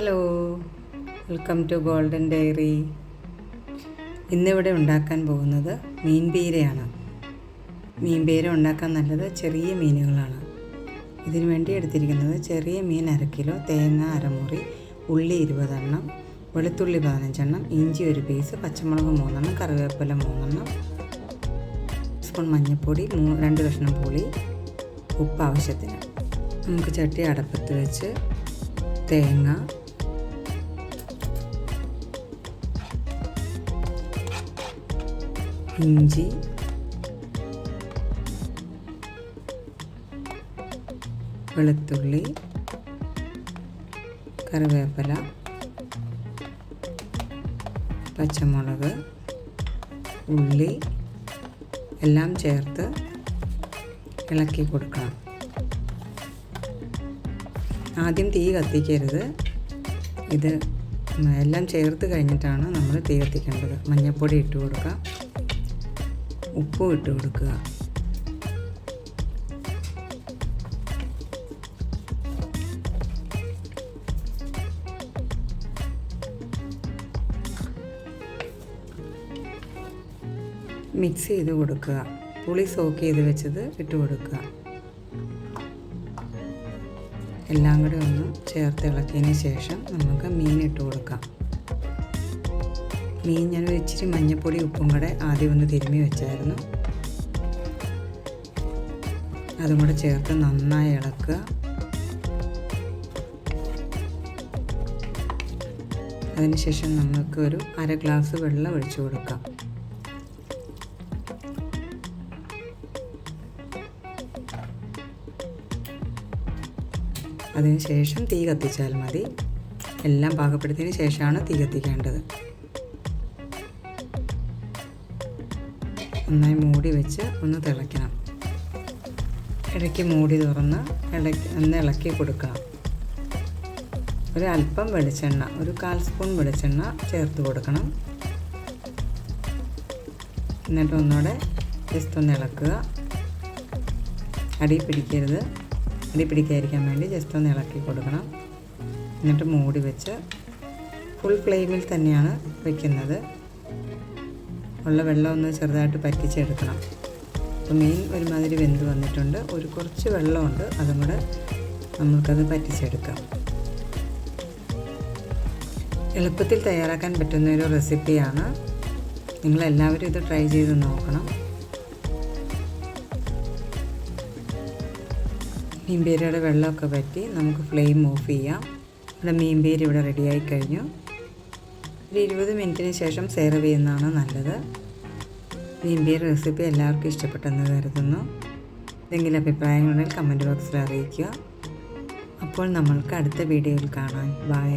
Hello. Welcome to golden dairy. ഇന്നിവിടെ ഉണ്ടാക്കാൻ പോകുന്നത് മീൻപീരയാണ് മീൻപീര മീൻ പീര ഉണ്ടാക്കാൻ നല്ലത് ചെറിയ മീനുകളാണ്. ഇതിനു വേണ്ടി എടുത്തിരിക്കുന്നത് ചെറിയ മീൻ അര കിലോ തേങ്ങ അരമുറി ഉള്ളി ഇരുപതെണ്ണം വെളുത്തുള്ളി പതിനഞ്ചെണ്ണം ഇഞ്ചി ഒരു പീസ് പച്ചമുളക് മൂന്നെണ്ണം കറിവേപ്പില മൂന്നെണ്ണം സ്പൂൺ മഞ്ഞൾപ്പൊടി മൂ രണ്ട് കഷ്ണം പുളി ഉപ്പ് ആവശ്യത്തിന്. നമുക്ക് ചട്ടി അടപ്പത്ത് വെച്ച് തേങ്ങ ഇഞ്ചി. വെളുത്തുള്ളി. കറിവേപ്പില. പച്ചമുളക്. ഉള്ളി. എല്ലാം ചേർത്ത് ഇളക്കി കൊടുക്കണം. ആദ്യം തീ കത്തിക്കരുത്. ഇത് എല്ലാം ചേർത്ത് കഴിഞ്ഞിട്ടാണ് നമ്മൾ തീ കത്തിക്കേണ്ടത്. മഞ്ഞൾപ്പൊടി ഇട്ട് കൊടുക്കുക ഉപ്പും ഇട്ട് കൊടുക്കുക. മിക്സ് ചെയ്ത് കൊടുക്കുക. പുളി സോക്ക് ചെയ്ത് വെച്ചത് ഇട്ട് കൊടുക്കുക. എല്ലാം കൂടെ ഒന്ന് ചേർത്ത് ഇളക്കിയതിന് ശേഷം നമുക്ക് മീൻ ഇട്ട് കൊടുക്കാം. മീൻ ഞാൻ ഇച്ചിരി മഞ്ഞൾപ്പൊടി ഉപ്പും കൂടെ ആദ്യം ഒന്ന് തിരുമ്മി വെച്ചായിരുന്നു. അതും കൂടെ ചേർത്ത് നന്നായി ഇളക്കുക. അതിനുശേഷം നമുക്ക് ഒരു അര ഗ്ലാസ് വെള്ളം ഒഴിച്ചു കൊടുക്കാം. അതിനുശേഷം തീ കത്തിച്ചാൽ മതി. എല്ലാം പാകപ്പെടുത്തിയതിന് ശേഷമാണ് തീ കത്തിക്കേണ്ടത്. നന്നായി മൂടി വെച്ച് ഒന്ന് തിളയ്ക്കണം. ഇടയ്ക്ക് മൂടി തുറന്ന് ഇളക്ക് ഒന്ന് ഇളക്കി കൊടുക്കണം. ഒരല്പം വെളിച്ചെണ്ണ ഒരു കാൽ സ്പൂൺ വെളിച്ചെണ്ണ ചേർത്ത് കൊടുക്കണം. എന്നിട്ട് ഒന്നുകൂടെ ജസ്റ്റ് ഒന്ന് ഇളക്കുക. അടി പിടിക്കരുത്. അടി പിടിക്കാതിരിക്കാൻ വേണ്ടി ജസ്റ്റ് ഒന്ന് ഇളക്കി കൊടുക്കണം. എന്നിട്ട് മൂടി വെച്ച് ഫുൾ ഫ്ലെയിമിൽ തന്നെയാണ് വയ്ക്കുന്നത് ഉള്ള വെള്ളം ഒന്ന് ചെറുതായിട്ട് പറ്റിച്ചെടുക്കണം. അപ്പോൾ മീൻ ഒരുമാതിരി വെന്ത് വന്നിട്ടുണ്ട്. ഒരു കുറച്ച് വെള്ളമുണ്ട്. അതും കൂടെ നമുക്കത് പറ്റിച്ചെടുക്കാം. എളുപ്പത്തിൽ തയ്യാറാക്കാൻ പറ്റുന്ന ഒരു റെസിപ്പിയാണ്. നിങ്ങളെല്ലാവരും ഇത് ട്രൈ ചെയ്ത് നോക്കണം. മീൻപേരിയുടെ വെള്ളമൊക്കെ പറ്റി നമുക്ക് ഫ്ലെയിം ഓഫ് ചെയ്യാം. നമ്മുടെ മീൻപേരി ഇവിടെ റെഡിയായി കഴിഞ്ഞു. ഒരു ഇരുപത് മിനിറ്റിന് ശേഷം സെർവ് ചെയ്യുന്നതാണ് നല്ലത്. നീമ്പിയ റെസിപ്പി എല്ലാവർക്കും ഇഷ്ടപ്പെട്ടെന്ന് കരുതുന്നു. എന്തെങ്കിലും അഭിപ്രായങ്ങളുണ്ടെങ്കിൽ കമന്റ് ബോക്സിൽ അറിയിക്കുക. അപ്പോൾ നമ്മൾക്ക് അടുത്ത വീഡിയോയിൽ കാണാം. ബൈ